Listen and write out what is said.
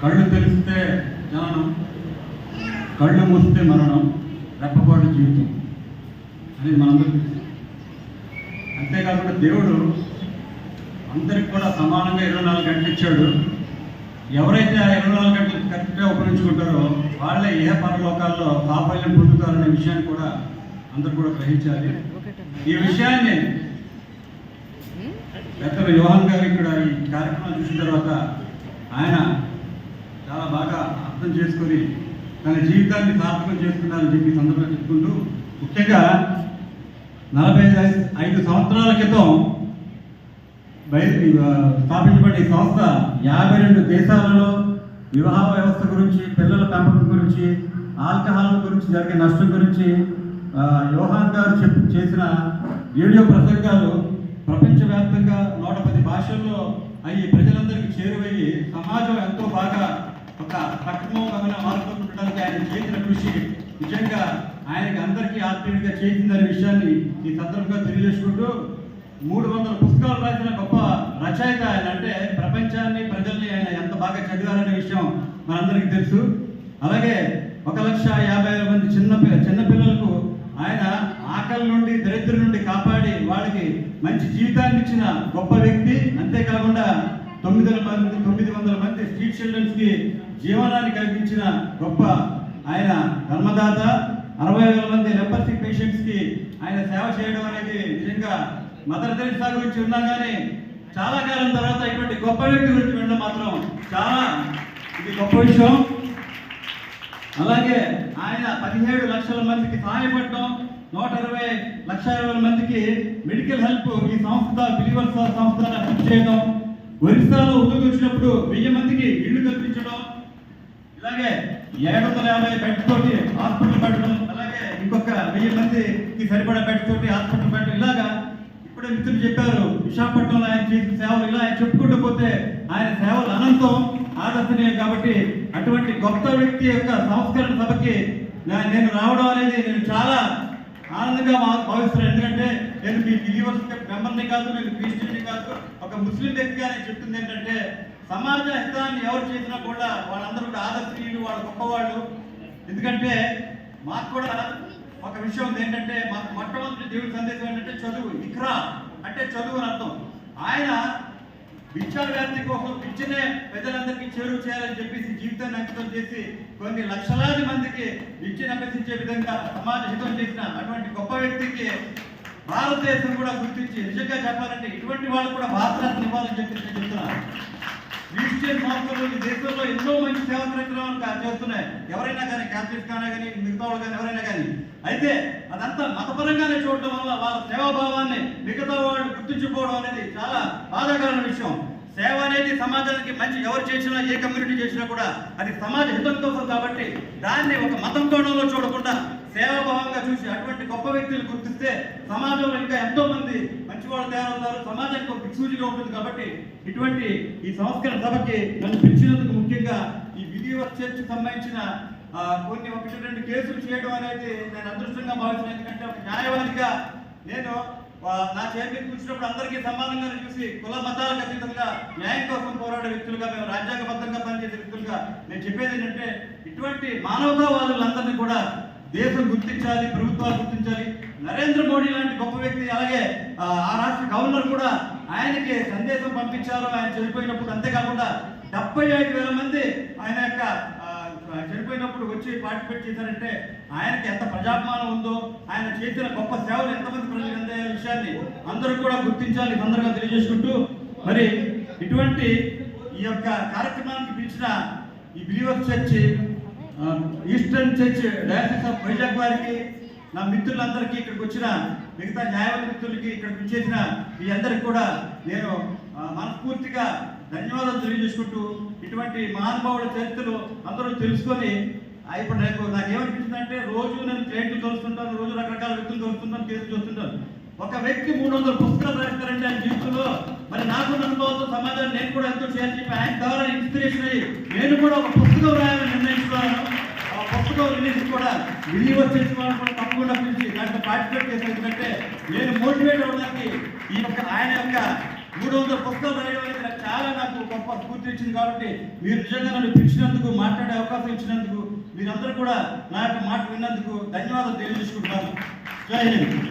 కళ్ళు తెరిస్తే జ్ఞానం కళ్ళు మూస్తే మరణం రెప్పపాటు జీవితం. అనేది మనందరికీ తెలుసు. అంతేకాకుండా దేవుడు అందరికి కూడా సమానంగా ఇరవై నాలుగు గంటలు ఇచ్చాడు. ఎవరైతే ఆ ఇరవై నాలుగు గంటలు కరెక్ట్గా ఉపయోగించుకుంటారో వాళ్ళే ఏ పరలోకాల్లో సాఫల్యం పొందుతారనే విషయాన్ని కూడా అందరూ కూడా గ్రహించాలి. ఈ విషయాన్ని పెద్ద యోహన్ గారు ఇక్కడ ఈ కార్యక్రమం చూసిన తర్వాత ఆయన చాలా బాగా అర్థం చేసుకొని తన జీవితాన్ని సార్థకం చేసుకున్నారని చెప్పి సందర్భంగా చెప్పుకుంటూ ముఖ్యంగా నలభై ఐదు ఐదు సంవత్సరాల క్రితం బయట స్థాపించబడిన ఈ సంస్థ యాభై రెండు దేశాలలో వివాహ వ్యవస్థ గురించి పిల్లల పెంపకం గురించి ఆల్కహాల్ గురించి జరిగే నష్టం గురించి యోహాన్ గారు చేసిన రేడియో ప్రసంగాలు ప్రపంచవ్యాప్తంగా నూట పది భాషల్లో అవి ప్రజలందరికీ చేరువయ్యి సమాజం ఎంతో బాగా ఒక సక్రమమైన మార్పు ఉండడానికి ఆయన చేసిన కృషి నిజంగా ఆయనకి అందరికీ ఆత్మీయుడిగా చేసిందనే విషయాన్ని ఈ సందర్భంగా తెలియజేసుకుంటూ మూడు వందల పుస్తకాలు రాసిన గొప్ప రచయిత ఆయన అంటే ప్రపంచాన్ని ప్రజల్ని ఆయన ఎంత బాగా చదివారనే విషయం మనందరికీ తెలుసు. అలాగే ఒక లక్ష యాభై వేల మంది చిన్న పి- ఆయన ఆకలి నుండి దరిద్రం నుండి కాపాడి వాళ్ళకి మంచి జీవితాన్ని ఇచ్చిన గొప్ప వ్యక్తి. అంతేకాకుండా తొమ్మిది మంది తొమ్మిది వందల మంది స్ట్రీట్ చిల్డ్రన్స్కి జీవనాన్ని కల్పించిన గొప్ప ఆయన ధర్మదాత అరవై వేల మంది లెపర్సీ పేషెంట్స్కి ఆయన సేవ చేయడం అనేది నిజంగా మదర్ తెరిసా గురించి ఉన్నా కానీ చాలా కాలం తర్వాత ఇటువంటి గొప్ప వ్యక్తి గురించి వినడం మాత్రం చాలా ఇది గొప్ప విషయం. అలాగే ఆయన పదిహేడు లక్షల మందికి సహాయపడటం నూట ఇరవై లక్ష ఇరవై మందికి మెడికల్ హెల్ప్ ఈ సంస్థ బిలివర్స్ సంస్థ హెల్ప్ చేయడం ఒరిస్సాలో ఉద్యోగం వచ్చినప్పుడు వెయ్యి మందికి ఇల్లు కల్పించడం ఇలాగే ఏడు వందల యాభై బెడ్ తోటి హాస్పిటల్ పెట్టడం అలాగే ఇంకొక వెయ్యి మందికి సరిపడా బెడ్ తోటి హాస్పిటల్ పెట్టడం ఇలాగా ఇప్పుడే మిత్రులు చెప్పారు విశాఖపట్నంలో ఆయన చేసిన సేవలు ఇలా ఆయన చెప్పుకుంటూ పోతే ఆయన సేవలు అనంతం ఆదర్శనీయం కాబట్టి అటువంటి గొప్ప వ్యక్తి యొక్క సంస్కరణ సభకి నేను రావడం అనేది నేను చాలా ఆనందంగా మా- భావిస్తున్నాను ఎందుకంటే నేను మీ బిలీవర్స్ మెంబర్ని కాదు నేను క్రిస్టియన్ని కాదు ఒక ముస్లిం వ్యక్తిగా నేను చెప్తుంది ఏంటంటే సమాజ హితాన్ని ఎవరు చేసినా కూడా వాళ్ళందరూ కూడా ఆదర్శనీయులు వాళ్ళు గొప్పవాళ్ళు. ఎందుకంటే మాకు కూడా ఒక విషయం ఉంది ఏంటంటే మాకు మొట్టమొదటి దేవుడి సందేశం ఏంటంటే చదువు ఇక్రా అంటే చదువు అని అర్థం. ఆయన విద్యా వ్యాప్తి కోసం విద్యనే ప్రజలందరికీ చేరువ చేయాలని చెప్పేసి జీవితాన్ని అంకితం చేసి కొన్ని లక్షలాది మందికి విద్యను అభ్యసించే విధంగా సమాజ హితం చేసిన అటువంటి గొప్ప వ్యక్తికి భారతదేశం కూడా గుర్తించి నిజంగా చెప్పాలంటే ఇటువంటి వాళ్ళు కూడా భారతరత్న ఇవ్వాలని చెప్పేసి చెప్తున్నాను. క్రిస్టియన్ సంస్థలు ఈ దేశంలో ఎన్నో మంచి సేవా కార్యక్రమాలు చేస్తున్నాయి. ఎవరైనా కానీ క్యాథలిక్స్ కానీ కానీ మిగతా వాళ్ళు కానీ ఎవరైనా కానీ. అయితే అదంతా మతపరంగానే చూడటం వల్ల వాళ్ళ సేవాభావాన్ని మిగతా వాళ్ళు గుర్తించుకోవడం అనేది చాలా బాధాకరమైన విషయం. సేవ అనేది సమాజానికి మంచి ఎవరు చేసినా ఏ కమ్యూనిటీ చేసినా కూడా అది సమాజ హితం కోసం కాబట్టి దాన్ని ఒక మతం కోణంలో చూడకుండా సేవాభావంగా చూసి అటువంటి గొప్ప వ్యక్తులు గుర్తిస్తే సమాజంలో ఇంకా ఎంతో మంది మంచి వాళ్ళు తయారవుతారు. సమాజానికి ఒక దిక్సూచిగా ఉంటుంది కాబట్టి ఇటువంటి ఈ సంస్కరణ సభకి నన్ను పిలిచినందుకు ముఖ్యంగా ఈ విధివర్ చర్చ్ సంబంధించిన కొన్ని ఒకటి రెండు కేసులు చేయడం అనేది నేను అదృష్టంగా భావించిన ఎందుకంటే ఒక న్యాయవాదిగా నేను నా చైర్మన్ కూర్చున్నప్పుడు అందరికీ సమానంగా చూసి కుల మతాలకు అతీతంగా న్యాయం కోసం పోరాడే వ్యక్తులుగా మేము రాజ్యాంగబద్ధంగా పనిచేసే వ్యక్తులుగా నేను చెప్పేది ఏంటంటే ఇటువంటి మానవతావాదులందరినీ కూడా దేశం గుర్తించాలి ప్రభుత్వాలు గుర్తించాలి. నరేంద్ర మోడీ లాంటి గొప్ప వ్యక్తి అలాగే ఆ, రాష్ట్ర గవర్నర్ కూడా ఆయనకి సందేశం పంపించారు. ఆయన చనిపోయినప్పుడు అంతేకాకుండా డెబ్బై ఐదు వేల మంది ఆయన యొక్క చనిపోయినప్పుడు వచ్చి పార్టిసిపేట్ చేశారంటే ఆయనకి ఎంత ప్రజాభిమానం ఉందో ఆయన చేసిన గొప్ప సేవలు ఎంతమంది ప్రజలకు అందే విషయాన్ని అందరూ కూడా గుర్తించాలి తొందరగా తెలియజేసుకుంటూ. మరి ఇటువంటి ఈ యొక్క కార్యక్రమానికి పిలిచిన ఈ believers church eastern church diocese of Vizag వారికి నా మిత్రులందరికీ ఇక్కడికి వచ్చిన మిగతా న్యాయవాద మిత్రులకి ఇక్కడికి వచ్చేసిన మీ అందరికి కూడా నేను మనస్ఫూర్తిగా ధన్యవాదాలు తెలియజేసుకుంటూ ఇటువంటి మహానుభావుల చరిత్రలు అందరూ తెలుసుకొని ఇప్పుడు నాకు నాకు ఏమనిపించిందంటే రోజు నేను క్లయింట్లు కలుస్తుంటాను రోజు రకరకాల వ్యక్తులు కలుస్తుంటాను కేసులు చూస్తుంటాను. ఒక వ్యక్తి మూడు వందల పుస్తకాలు రాస్తారంటే ఆయన జీవితంలో. మరి నాకున్న అనుభవంతో సమాజాన్ని నేను కూడా ఎంతో చేయాలని చెప్పి ఆయన ద్వారా ఇన్స్పిరేషన్ అయ్యి నేను కూడా ఒక పుస్తకం రాయాలని నిర్ణయించుకున్నాను. ఆ పుస్తకం రిలీజ్ కూడా బిలీవర్ చేసిన వాళ్ళు కూడా తప్పకుండా పిలిచి దాంట్లో పార్టిసిపేట్ చేసి ఎందుకంటే నేను మోటివేట్ అవ్వడానికి ఈ యొక్క ఆయన యొక్క మూడు వందల పుస్తకాలు రాయడం అనేది నాకు చాలా నాకు గొప్ప స్ఫూర్తి ఇచ్చింది కాబట్టి మీరు నిజంగా నన్ను పిలిచినందుకు మాట్లాడే అవకాశం ఇచ్చినందుకు మీరందరూ కూడా నా యొక్క మాట విన్నందుకు ధన్యవాదాలు తెలియజేసుకుంటున్నాను. జై హింద్.